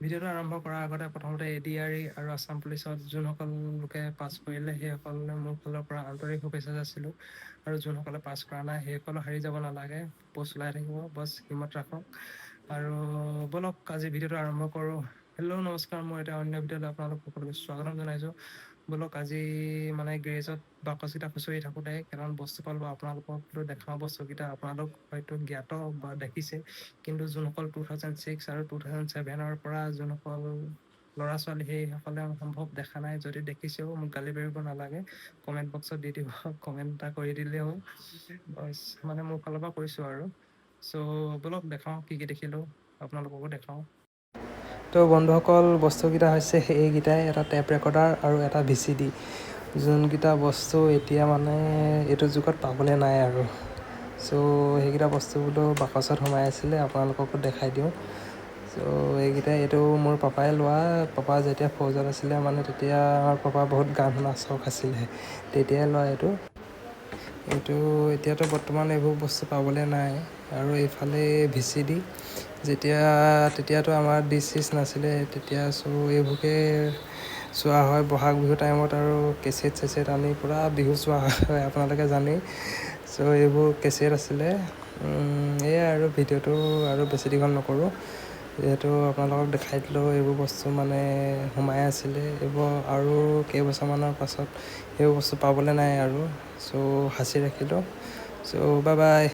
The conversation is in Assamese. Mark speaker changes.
Speaker 1: ভিডিঅ'টো আৰম্ভ কৰাৰ আগতে প্ৰথমতে এ ডি আৰ ই আৰু আছাম পুলিচত যোনসকল লোকে পাছ কৰিলে সেইসকলে মোৰ ফালৰ পৰা আন্তৰিক শুভেচ্ছা যাচিলোঁ। আৰু যোনসকলে পাছ কৰা নাই সেইসকলো হাৰি যাব নালাগে পোষ্ট ওলাই থাকিব বছ হিম্মত ৰাখক। আৰু ব'লক আজি ভিডিঅ'টো আৰম্ভ কৰোঁ। হেল্ল' নমস্কাৰ মই এটা অন্য ভিডিঅ'লৈ আপোনালোক সকলোকে স্বাগতম জনাইছোঁ। ব'লক আজি মানে গ্ৰেজত বাকচকেইটা খুচৰি থাকোঁতে কেইটামান বস্তু পালোঁ আপোনালোকক দেখাওঁ। বস্তুকেইটা আপোনালোক হয়তো জ্ঞাত বা দেখিছে। কিন্তু যোনসকল টু থাউজেণ্ড ছিক্স আৰু টু থাউজেণ্ড ছেভেনৰ পৰা যোনসকল ল'ৰা ছোৱালী সেইসকলে সম্ভৱ দেখা নাই। যদি দেখিছেও মোক গালি পাৰিব নালাগে। কমেণ্ট বক্সত দি দিব কমেণ্ট এটা কৰি দিলেই হ'ল মানে মোৰ ফালৰ পৰা কৰিছোঁ আৰু। চ' ব'লক দেখাওঁ কি কি দেখিলোঁ আপোনালোককো দেখাওঁ। তো বন্ধুসকল বস্তুকেইটা হৈছে এইকেইটাই এটা টেপ ৰেকৰ্ডাৰ আৰু এটা ভি চি ডি যোনকেইটা বস্তু এতিয়া মানে এইটো যুগত পাবলৈ নাই আৰু। চ' সেইকেইটা বস্তু বোলো বাকচত সোমাই আছিলে আপোনালোককো দেখাই দিওঁ। চ' এইকেইটা এইটো মোৰ পাপাই লোৱা। পাপা যেতিয়া ফৌজত আছিলে মানে তেতিয়া আমাৰ পাপা বহুত গান শুনা চখ আছিলে। তেতিয়াই লোৱা এইটো। এইটো এতিয়াতো বৰ্তমান এইবোৰ বস্তু পাবলৈ নাই। আৰু এইফালে ভি চি ডি যেতিয়া তেতিয়াতো আমাৰ ডিচ চিচ নাছিলে তেতিয়া চ' এইবোৰকে চোৱা হয় বহাগ বিহু টাইমত আৰু কেছেট চেছেট আনি পূৰা বিহু চোৱা হয় আপোনালোকে জানেই। চ' এইবোৰ কেছেট আছিলে। এয়াই আৰু ভিডিঅ'টো আৰু বেছি দীঘল নকৰোঁ। যিহেতু আপোনালোকক দেখাই দিলেও এইবোৰ বস্তু মানে সোমাই আছিলে এইবোৰ আৰু কেইবছৰমানৰ পাছত সেইবোৰ বস্তু পাবলৈ নাই আৰু। চ' সাঁচি ৰাখিলোঁ। চ' বাই বাই